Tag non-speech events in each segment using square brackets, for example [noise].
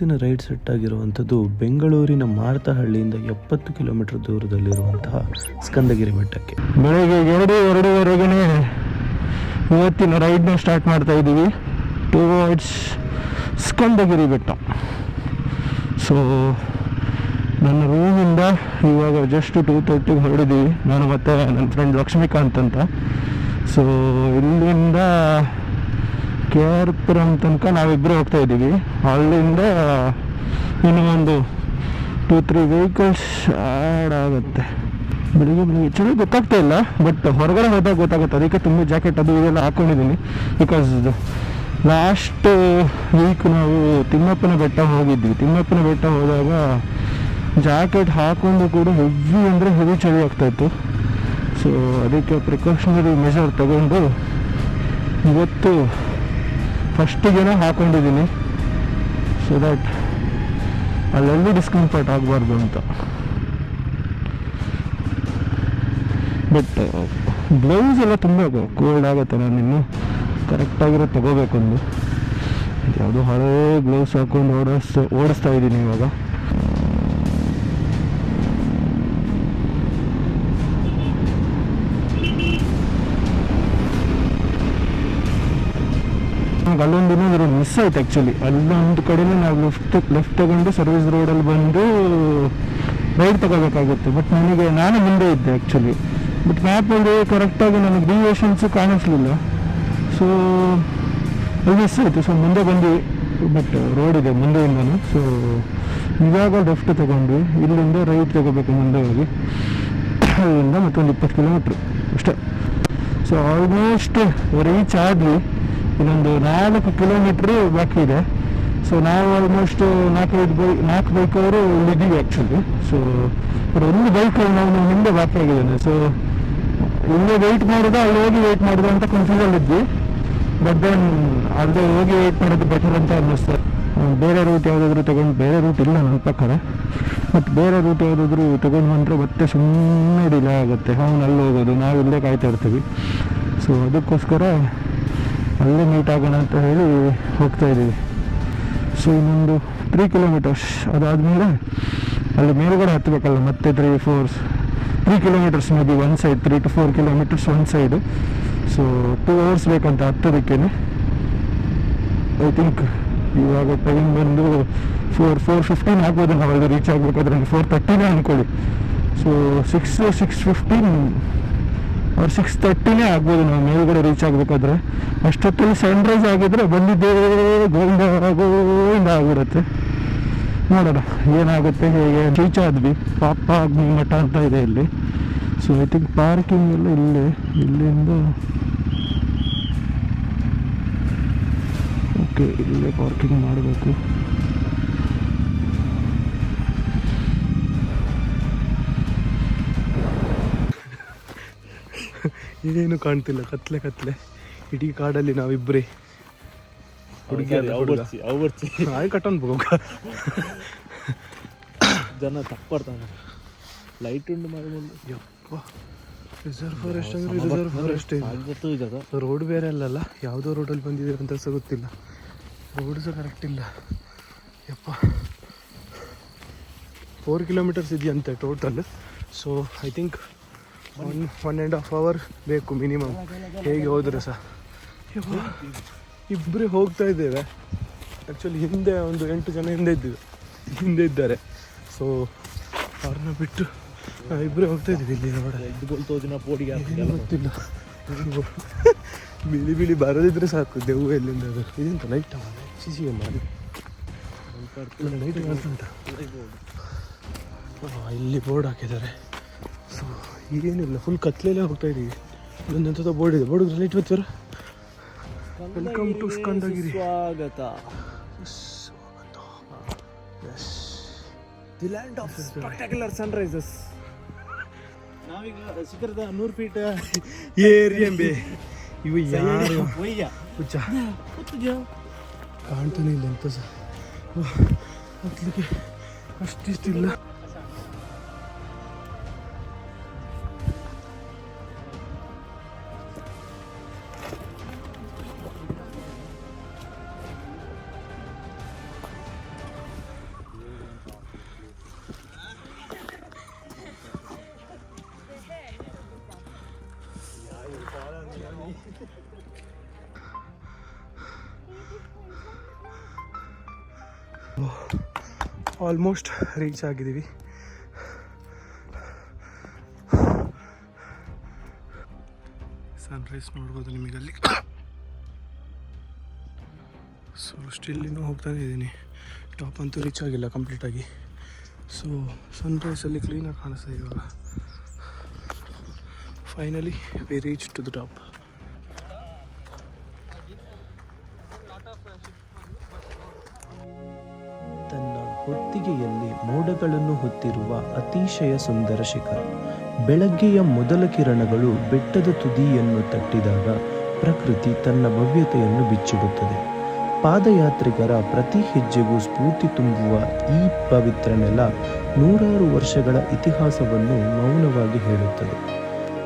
ಇವತ್ತಿನ ride set ಆಗಿರುವಂಥದ್ದು ಬೆಂಗಳೂರಿನ ಮಾರತಹಳ್ಳಿಯಿಂದ ಎಪ್ಪತ್ತು ಕಿಲೋಮೀಟರ್ ದೂರದಲ್ಲಿರುವಂತಹ ಸ್ಕಂದಗಿರಿ ಬೆಟ್ಟಕ್ಕೆ ಬೆಳಗ್ಗೆ ಎರಡು ಎರಡೂವರೆಗೆ ಇವತ್ತಿನ ರೈಡ್ನ ಸ್ಟಾರ್ಟ್ ಮಾಡ್ತಾ ಇದ್ದೀವಿ. ಟುವರ್ಡ್ಸ್ ಸ್ಕಂದಗಿರಿ ಬೆಟ್ಟ. ಸೊ ನನ್ನ ರೂಮಿಂದ ಇವಾಗ ಜಸ್ಟ್ ಟೂ ತರ್ಟಿಗೆ ಹೊರಡಿದ್ದೀವಿ. ನಾನು ಮತ್ತು ನನ್ನ ಫ್ರೆಂಡ್ ಲಕ್ಷ್ಮೀಕಾಂತ್ ಅಂತ. ಸೊ ಇಲ್ಲಿಂದ ಕೆ ಪುರಂ ತನಕ ನಾವಿಬ್ಬರು ಹೋಗ್ತಾ ಇದ್ದೀವಿ. ಅಲ್ಲಿಂದ ಇನ್ನೂ ಒಂದು ಟೂ ತ್ರೀ ವೆಹಿಕಲ್ಸ್ ಆ್ಯಡ್ ಆಗುತ್ತೆ. ಬೆಳಿಗ್ಗೆ ಬೆಳಿಗ್ಗೆ ಚಳಿ ಗೊತ್ತಾಗ್ತಾ ಇಲ್ಲ ಬಟ್ ಹೊರಗಡೆ ಹೋದಾಗ ಗೊತ್ತಾಗುತ್ತೆ. ಅದಕ್ಕೆ ತುಂಬ ಜಾಕೆಟ್ ಅದು ಇದೆಲ್ಲ ಹಾಕ್ಕೊಂಡಿದ್ದೀನಿ ಬಿಕಾಸ್ ಲಾಸ್ಟ್ ವೀಕ್ ನಾವು ತಿಮ್ಮಪ್ಪನ ಬೆಟ್ಟ ಹೋಗಿದ್ವಿ. ತಿಮ್ಮಪ್ಪನ ಬೆಟ್ಟ ಹೋದಾಗ ಜಾಕೆಟ್ ಹಾಕೊಂಡು ಕೂಡ ಹೆವಿ ಅಂದರೆ ಹೆವಿ ಚಳಿ ಆಗ್ತಾಯಿತ್ತು ಸೊ ಅದಕ್ಕೆ ಪ್ರಿಕಾಷನರಿ ಮೆಷರ್ ತಗೊಂಡು ಇವತ್ತು ಫಸ್ಟಿಗೆನೇ ಹಾಕೊಂಡಿದ್ದೀನಿ. ಸೊ ದಟ್ ಅಲ್ಲೆಲ್ಲೂ ಡಿಸ್ಕಂಫರ್ಟ್ ಆಗಬಾರ್ದು ಅಂತ. ಬಟ್ ಬ್ಲೌಸ್ ಎಲ್ಲ ತುಂಬ ಕೋಲ್ಡ್ ಆಗುತ್ತೆ ನಾನು ಇನ್ನು. ಕರೆಕ್ಟಾಗಿರೋ ತಗೋಬೇಕೊಂದು. ಯಾವುದೋ ಹಳೇ ಗ್ಲೌಸ್ ಹಾಕೊಂಡು ಓಡಿಸ್, ಓಡಿಸ್ತಾ ಇದ್ದೀನಿ ಇವಾಗ. ನಮ್ಗೆ ಅಲ್ಲೊಂದು ಏನಾದರೂ ಮಿಸ್ ಆಯ್ತು ಆ್ಯಕ್ಚುಲಿ ಅಲ್ಲೊಂದು ಕಡೆನೇ ನಾವು ಲೆಫ್ಟ್ ಲೆಫ್ಟ್ ತಗೊಂಡು ಸರ್ವಿಸ್ ರೋಡಲ್ಲಿ ಬಂದು ರೈಡ್ ತಗೋಬೇಕಾಗುತ್ತೆ. ಬಟ್ ನನಗೆ, ನಾನು ಮುಂದೆ ಇದ್ದೆ ಆ್ಯಕ್ಚುಲಿ ಬಟ್ ಮ್ಯಾಪಲ್ಲಿ ಕರೆಕ್ಟಾಗಿ ನನಗೆ ಡಿವಿಯೇಷನ್ಸು ಕಾಣಿಸ್ಲಿಲ್ಲ. ಸೊ ಮಿಸ್ ಆಯಿತು. ಸೊ ಮುಂದೆ ಬಂದು ಬಟ್ ರೋಡ್ ಇದೆ ಮುಂದೆಯಿಂದನು. ಸೊ ಇವಾಗ ಲೆಫ್ಟ್ ತಗೊಂಡು ಇಲ್ಲಿಂದ ರೈಟ್ ತಗೋಬೇಕು ಮುಂದೆ ಹೋಗಿ. ಅಲ್ಲಿಂದ ಮತ್ತೊಂದು ಇಪ್ಪತ್ತು ಕಿಲೋಮೀಟ್ರ್ ಅಷ್ಟೇ. ಸೊ ಆಲ್ಮೋಸ್ಟ್ ರೀಚ್ ಆದ್ವಿ. ಇನ್ನೊಂದು ನಾಲ್ಕು ಕಿಲೋಮೀಟ್ರ್ ಬಾಕಿ ಇದೆ. ಸೊ ನಾವು ಆಲ್ಮೋಸ್ಟ್ ನಾಲ್ಕೈದು ಬೈ ನಾಲ್ಕು ಬೈಕ್ ಅವರು ಇದ್ದೀವಿ ಆ್ಯಕ್ಚುಲಿ ಸೊ ಒಂದು ಬೈಕ್ ನಾವು ಹಿಂದೆ ಬಾಕಿ ಆಗಿದ್ದೇನೆ ಸೊ ಇಲ್ಲೇ ವೆಯ್ಟ್ ಮಾಡಿದ, ಅಲ್ಲಿ ಹೋಗಿ ವೆಯ್ಟ್ ಮಾಡಿದ ಅಂತ ಕನ್ಫ್ಯೂಸಲ್ ಇದ್ವಿ. ಬಟ್ ದೆನ್ ಅಲ್ಲದೆ ಹೋಗಿ ವೆಯ್ಟ್ ಮಾಡೋದು ಬೆಟರ್ ಅಂತ ಅನ್ನಿಸ್ತು. ಬೇರೆ ರೂಟ್ ಯಾವುದಾದ್ರೂ ತಗೊಂಡು ಬೇರೆ ರೂಟ್ ಇಲ್ಲ ನನ್ನ ಪ್ರಕಾರ. ಮತ್ತು ಬೇರೆ ರೂಟ್ ಯಾವುದಾದ್ರೂ ತಗೊಂಡು ಬಂದರೆ ಮತ್ತೆ ಸುಮ್ಮನೆ ಡಿಲೇ ಆಗುತ್ತೆ. ಅವ್ನು ಅಲ್ಲಿ ಹೋಗೋದು, ನಾವು ಇಲ್ಲೇ ಕಾಯ್ತಾ ಇರ್ತೀವಿ. ಸೊ ಅದಕ್ಕೋಸ್ಕರ ಅಲ್ಲೇ ಮೀಟ್ ಆಗೋಣ ಅಂತ ಹೇಳಿ ಹೋಗ್ತಾ ಇದ್ದೀವಿ. ಸೊ ಇನ್ನೊಂದು ತ್ರೀ ಕಿಲೋಮೀಟರ್ಸ್ ಅದಾದಮೇಲೆ ಅಲ್ಲಿ ಮೇಲುಗಡೆ ಹತ್ತಬೇಕಲ್ಲ ಮತ್ತೆ three fours three kilometers may be one side three two four kilometers one side so two hours ಬೇಕಂತ ಹತ್ತೋದಕ್ಕೇನೆ. ಐ ಥಿಂಕ್ ಇವಾಗ ಟೈಮ್ ಬಂದು ಫೋರ್ ಫೋರ್ ಫಿಫ್ಟೀನ್ ಆಗ್ಬೋದು. ನಾವು ಅಲ್ಲಿ ರೀಚ್ ಆಗಬೇಕಾದ್ರೆ ಫೋರ್ ತರ್ಟಿನೇ ಅಂದ್ಕೊಳ್ಳಿ ಸೊ ಸಿಕ್ಸ್ ಸಿಕ್ಸ್ ಫಿಫ್ಟೀನ್ ಅವ್ರು ಸಿಕ್ಸ್ ತರ್ಟಿನೇ ಆಗ್ಬೋದು ನಾವು ಮೇಲ್ಗಡೆ ರೀಚ್ ಆಗಬೇಕಾದ್ರೆ. ಅಷ್ಟೊತ್ತಲ್ಲಿ ಸನ್ರೈಸ್ ಆಗಿದ್ರೆ ಬಂದಿದ್ದೇ ಗೋವಿಂದ ಗೋವಿಂದ ಆಗ್ಬಿಡುತ್ತೆ ನೋಡೋಣ, ಏನಾಗುತ್ತೆ, ಹೇಗೆ ರೀಚ್ ಆದ್ವಿ. ಪಾಪ ಅಗ್ನಿ ಮಠ ಅಂತ ಇದೆ ಇಲ್ಲಿ. ಸೊ ಐ ಥಿಂಕ್ ಪಾರ್ಕಿಂಗ್ ಎಲ್ಲ ಇಲ್ಲೇ, ಇಲ್ಲಿಂದ. ಓಕೆ ಇಲ್ಲೇ ಪಾರ್ಕಿಂಗ್ ಮಾಡಬೇಕು. ಇದೇನು ಕಾಣ್ತಿಲ್ಲ ಕತ್ಲೆ ಕತ್ಲೆ. ಇಡೀ ಕಾಡಲ್ಲಿ ನಾವಿಬ್ಬರೇ ಹುಡುಗಿಯಲ್ಲ ಹುಡುಗ. [laughs] ಆಯ್ ಕಟ್ಟನ್ ಹೋಗ ಜನ ತಪ್ಪಡ್ತಾನೆ ಲೈಟ್ ಉಂಡು ಮಾಡಿ ಯಪ್ಪ. ರಿಸರ್ವ್ ಫಾರೆಸ್ಟ್ ಅಂದ್ರೆ ರಿಸರ್ವ್ ಫಾರೆಸ್ಟ್ ಇದೆ. ರೋಡ್ ಬೇರೆ ಅಲ್ಲಲ್ಲ ಯಾವುದೋ ರೋಡಲ್ಲಿ ಬಂದಿದೆ ಅಂತ ಸಹ ಗೊತ್ತಿಲ್ಲ. ರೋಡ್ ಸಹ ಕರೆಕ್ಟ್ ಇಲ್ಲ. ಯಪ್ಪ. ಫೋರ್ ಕಿಲೋಮೀಟರ್ಸ್ ಇದೆಯಂತೆ total so I think one one and half hour ಬೇಕು ಮಿನಿಮಮ್ ಹೇಗೆ ಹೋದ್ರೆ ಸಹ. ಇಬ್ಬರೇ ಹೋಗ್ತಾ ಇದ್ದೇವೆ. ಆ್ಯಕ್ಚುಲಿ ಹಿಂದೆ ಒಂದು ಎಂಟು ಜನ ಹಿಂದೆ ಇದ್ದೀವಿ. ಹಿಂದೆ ಇದ್ದಾರೆ. ಸೊ ಅವ್ರನ್ನ ಬಿಟ್ಟು ಇಬ್ಬರೇ ಹೋಗ್ತಾ ಇದ್ದೀವಿ ಇಲ್ಲಿ ನೋಡ ಇದು ಗೋಲ್ತೋ ದಿನ ಪೋಡಿಗೆ ಏನು ಗೊತ್ತಿಲ್ಲ. ಬಿಳಿ ಬಿಳಿ ಬರದಿದ್ರೆ ಸಾಕು. ದೆವ್ವ ಎಲ್ಲಿಂದ ಅದು. ಇದೆಂತ ಲೈಟ್ ಸಿ ಸಿ ಎಂ ಅದು ಲೈಟ್ ಕಾಣ್ತುಂಟ ಇಲ್ಲಿ ಬೋರ್ಡ್ ಹಾಕಿದ್ದಾರೆ. ಸೊ ಏನಿಲ್ಲ ಫುಲ್ ಕತ್ಲೆಲ್ಲೇ ಹೋಗ್ತಾ ಇದೀವಿ. ಇಲ್ಲೊಂದು ಬೋರ್ಡ್ ಇದೆ. ಬೋರ್ಡ್ ಲೈಟ್ ಬರ್ತೀರ ವೆಲ್ಕಮ್ ಟು ಸ್ಕಂದಗಿರಿ ಸ್ವಾಗತ. Yes the land of spectacular sunrises ನಾವೀಗ ಶಿಖರದ ನೂರು ಫೀಟ್ ಏರಿಯಂಬೆ ಇವು ಯಾರು? ಹುಚ್ಚ. ಕಾಣ್ತಾನೆ ಇಲ್ಲ ಅಂತ ಸಹ ಹತ್ಲಿಕ್ಕೆ ಅಷ್ಟಿಷ್ಟಿಲ್ಲ. ಆಲ್ಮೋಸ್ಟ್ ರೀಚ್ ಆಗಿದ್ದೀವಿ. ಸನ್ರೈಸ್ ನೋಡ್ಬೋದು ನಿಮಗಲ್ಲಿ ಸೊ ಸ್ಟಿಲ್ ಇನ್ನೂ ಹೋಗ್ತಾನೆ ಇದ್ದೀನಿ. ಟಾಪ್ ಅಂತೂ ರೀಚ್ ಆಗಿಲ್ಲ ಕಂಪ್ಲೀಟಾಗಿ ಸೊ ಸನ್ರೈಸಲ್ಲಿ ಕ್ಲೀನಾಗಿ ಕಾಣಿಸ್ತಾ ಇವಾಗ. Finally we reach to the top ಹೊತ್ತಿಗೆಯಲ್ಲಿ ಮೋಡಗಳನ್ನು ಹೊತ್ತಿರುವ ಅತಿಶಯ ಸುಂದರ ಶಿಖರ. ಬೆಳಗ್ಗೆಯ ಮೊದಲ ಕಿರಣಗಳು ಬೆಟ್ಟದ ತುದಿಯನ್ನು ತಟ್ಟಿದಾಗ ಪ್ರಕೃತಿ ತನ್ನ ಭವ್ಯತೆಯನ್ನು ಬಿಚ್ಚಿಡುತ್ತದೆ. ಪಾದಯಾತ್ರಿಗರ ಪ್ರತಿ ಹೆಜ್ಜೆಗೂ ಸ್ಫೂರ್ತಿ ತುಂಬುವ ಈ ಪವಿತ್ರ ನೆಲ ನೂರಾರು ವರ್ಷಗಳ ಇತಿಹಾಸವನ್ನು ಮೌನವಾಗಿ ಹೇಳುತ್ತದೆ.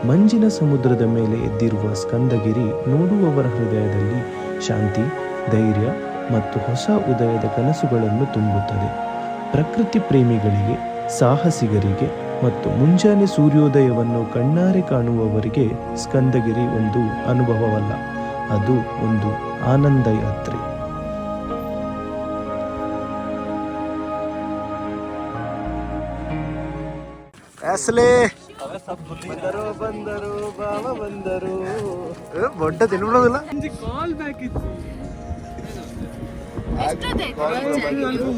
ಮಂಜಿನ ಸಮುದ್ರದ ಮೇಲೆ ಎದ್ದಿರುವ ಸ್ಕಂದಗಿರಿ ನೋಡುವವರ ಹೃದಯದಲ್ಲಿ ಶಾಂತಿ, ಧೈರ್ಯ ಮತ್ತು ಹೊಸ ಉದಯದ ಕನಸುಗಳನ್ನು ತುಂಬುತ್ತದೆ. ಪ್ರಕೃತಿ ಪ್ರೇಮಿಗಳಿಗೆ ಸಾಹಸಿಗರಿಗೆ ಮತ್ತು ಮುಂಜಾನೆ ಸೂರ್ಯೋದಯವನ್ನು ಕಣ್ಣಾರೆ ಕಾಣುವವರಿಗೆ ಸ್ಕಂದಗಿರಿ ಒಂದು ಅನುಭವವಲ್ಲ ಅದು ಒಂದು ಆನಂದ ಯಾತ್ರೆ. ಬಂದರು ಬಂದರು ಬಾವ ಬಂದರು. ಬ್ಯಾಕ್ ತಿನ್ಬಿಡೋದಿಲ್ಲ?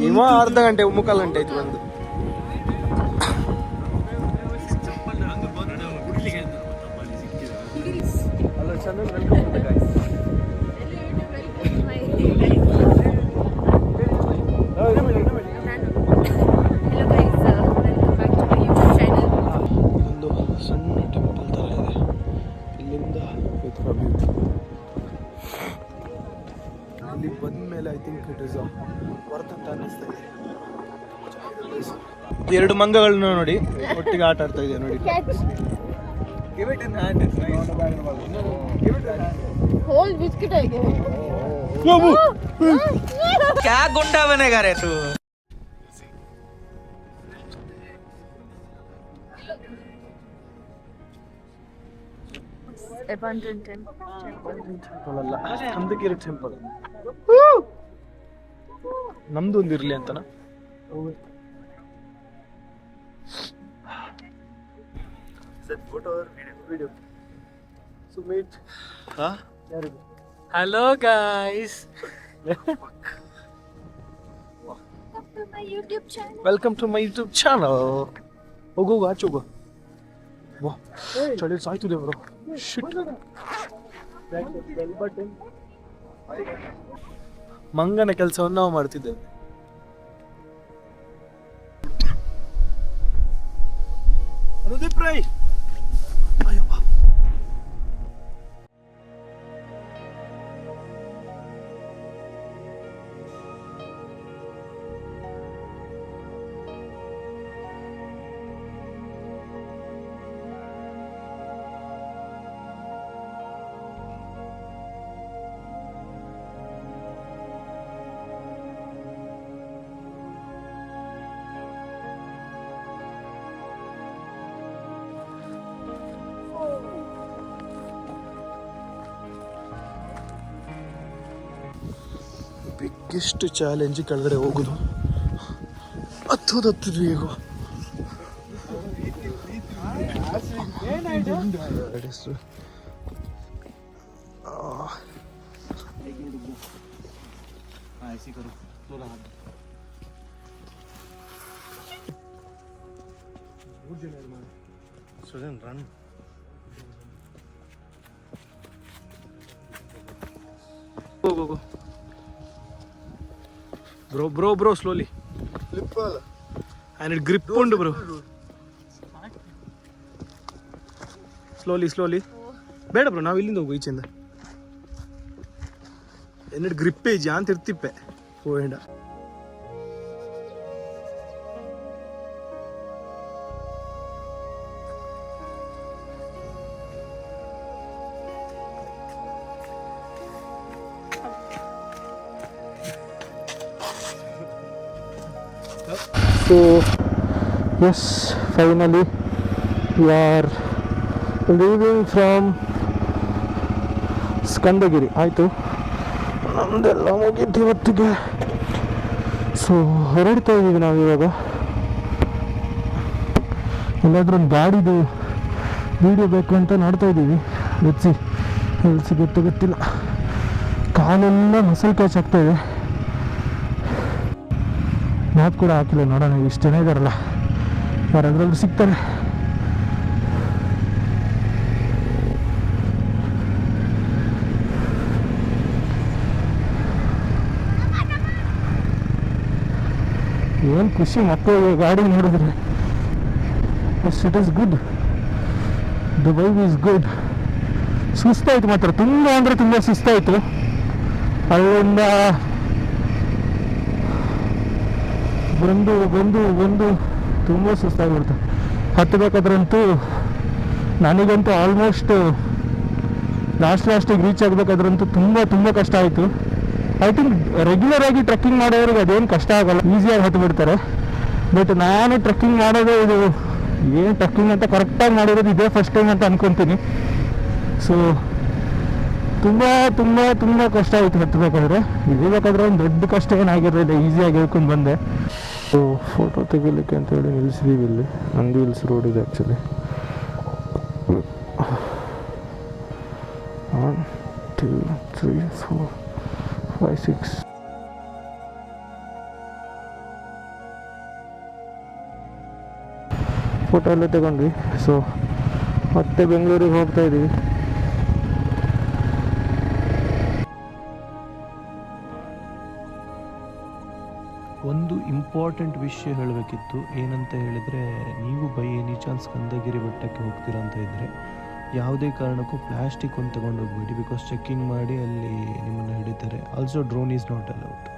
ಇವ ಅರ್ಧ ಗಂಟೆ ಮುಕ್ಕಾಲು ಗಂಟೆ ಆಯ್ತು ಬಂದು ಎರಡು ಮಂಗಗಳನ್ನ ನೋಡಿ ಒಟ್ಟಿಗೆ ಆಟ ಆಡ್ತಾ ಇದೆ ನೋಡಿ Whole biscuit I gave. क्या गुंडा बनेगा रे तू Abandoned temple. ಟೆಂಪಲ್ ಅಲ್ಲ ಸ್ಕಂದಗಿರಿ ಟೆಂಪಲ್ ನಮ್ದು ಒಂದು ಇರ್ಲಿ ಅಂತನಾ video Hello guys welcome to my YouTube channel ಹೋಗು ಆಚೆ ಹೋಗು. ವಾ ಚಳಿ ಸಾಯ್ತು ದೇವರು. ಶಿಟ್ ಮಂಗನ ಕೆಲಸವನ್ನು ನಾವು ಮಾಡ್ತಿದ್ದೇವೆ. Tudo de pra aí. Biggest challenge ಕೆಳಗಡೆ ಹೋಗೋದು? ಹತ್ತೋದು ಹತ್ತಿದ್ವಿ ಈಗ ಸುಜನ್ ರನ್ ಹೋಗು. Bro bro bro slowly and it grip ಉಂಡು ಬ್ರೋ ಸ್ಲೋಲಿ ಸ್ಲೋಲಿ ಬೇಡ ಬ್ರೋ ನಾವು ಇಲ್ಲಿಂದ ಹೋಗು ಈಚೆಯಿಂದ. ಎನ್ನಿಟ್ ಗ್ರಿಪ್ಪೇಜಿ ಅಂತ ಇರ್ತಿಪ್ಪೆ. ಓ ಹೆಂಡ so yes finally we are leaving from Skandagiri ಆಯಿತು. ನಮ್ದೆಲ್ಲ ಮುಗೀತು ಇವತ್ತಿಗೆ. ಸೊ ಹೊರಡ್ತಾ ಇದ್ದೀವಿ ನಾವು ಇವಾಗ. ಎಲ್ಲಾದರೂ ಒಂದು ಗಾಡಿದು ವೀಡಿಯೋ ಬೇಕು ಅಂತ ನೋಡ್ತಾ ಇದ್ದೀವಿ see. ಎಲ್ಲಿ ಗೊತ್ತು ಗೊತ್ತಿಲ್ಲ. ಕಾಲೆಲ್ಲ ಮಸಲ್ ಕ್ಯಾಚ್ ಆಗ್ತಾ ಇದೆ. ಮ್ಯಾಪ್ ಕೂಡ ಹಾಕಿಲ್ಲ, ನೋಡೋಣ ಇಷ್ಟು ಜನ ಇದಾರಲ್ಲ. ಯಾರಾದ್ರೂ ಸಿಗ್ತಾರೆ. ಏನು ಖುಷಿ ಮಕ್ಕಳು ಗಾಡಿ ನೋಡಿದ್ರೆ. Yes it is good Dubai is good ಸುಸ್ತಾಯಿತು ಮಾತ್ರ. ತುಂಬ ಅಂದರೆ ತುಂಬ ಸುಸ್ತಾಯಿತು. ಅಲ್ಲಿಂದ ಬಂದು ಬಂದು ಬಂದು ತುಂಬ ಸುಸ್ತಾಗ್ಬಿಡ್ತು ಹತ್ತಬೇಕಾದ್ರಂತೂ ನನಗಂತೂ ಆಲ್ಮೋಸ್ಟ್ ಲಾಸ್ಟ್ ಲಾಸ್ಟಿಗೆ ರೀಚ್ ಆಗಬೇಕಾದ್ರಂತೂ ತುಂಬ ತುಂಬ ಕಷ್ಟ ಆಯಿತು. ಐ ಥಿಂಕ್ ರೆಗ್ಯುಲರ್ ಆಗಿ ಟ್ರೆಕ್ಕಿಂಗ್ ಮಾಡೋರಿಗೆ ಅದೇನು ಕಷ್ಟ ಆಗಲ್ಲ. ಈಸಿಯಾಗಿ ಹತ್ತು ಬಿಡ್ತಾರೆ ಬಟ್ ನಾನು ಟ್ರೆಕ್ಕಿಂಗ್ ಮಾಡೋದೇ ಇದು ಏನು ಟ್ರೆಕ್ಕಿಂಗ್ ಅಂತ ಕರೆಕ್ಟಾಗಿ ಮಾಡಿರೋದು ಇದೇ ಫಸ್ಟ್ ಟೈಮ್ ಅಂತ ಅನ್ಕೊತೀನಿ. ಸೊ ತುಂಬ ತುಂಬ ತುಂಬ ಕಷ್ಟ ಆಯಿತು ಹತ್ತಬೇಕಾದ್ರೆ ಇಳಿಬೇಕಾದ್ರೆ ಒಂದು ದೊಡ್ಡ ಕಷ್ಟ ಏನಾಗಿರಲಿಲ್ಲ ಈಸಿಯಾಗಿ ಹೇಳ್ಕೊಂಡು ಬಂದೆ. ಸೊ ಫೋಟೋ ತೆಗಿಲಿಕ್ಕೆ ಅಂತ ಹೇಳಿ ನಿಲ್ಲಿಸಿದೀವಿ ಇಲ್ಲಿ. ನಂದಿ ಹಿಲ್ಸ್ ರೋಡ್ ಇದೆ actually one two three four five six photo ಎಲ್ಲ ತಗೊಂಡ್ವಿ. ಸೊ ಮತ್ತೆ ಬೆಂಗಳೂರಿಗೆ ಹೋಗ್ತಾ ಇದ್ದೀವಿ ಒಂದು ಇಂಪಾರ್ಟೆಂಟ್ ವಿಷಯ ಹೇಳಬೇಕಿತ್ತು. ಏನಂತ ಹೇಳಿದರೆ, ನೀವು ಬೈ ಎನಿ ಚಾನ್ಸ್ ಕಂದಗಿರಿ ಬೆಟ್ಟಕ್ಕೆ ಹೋಗ್ತೀರಾ ಅಂತ ಇದ್ದರೆ ಯಾವುದೇ ಕಾರಣಕ್ಕೂ ಪ್ಲಾಸ್ಟಿಕ್ ಒಂದು ತೊಗೊಂಡು ಹೋಗ್ಬೇಡಿ. ಬಿಕಾಸ್ ಚೆಕ್ಕಿಂಗ್ ಮಾಡಿ ಅಲ್ಲಿ ನಿಮ್ಮನ್ನು ಹಿಡಿತಾರೆ. Also drone is not allowed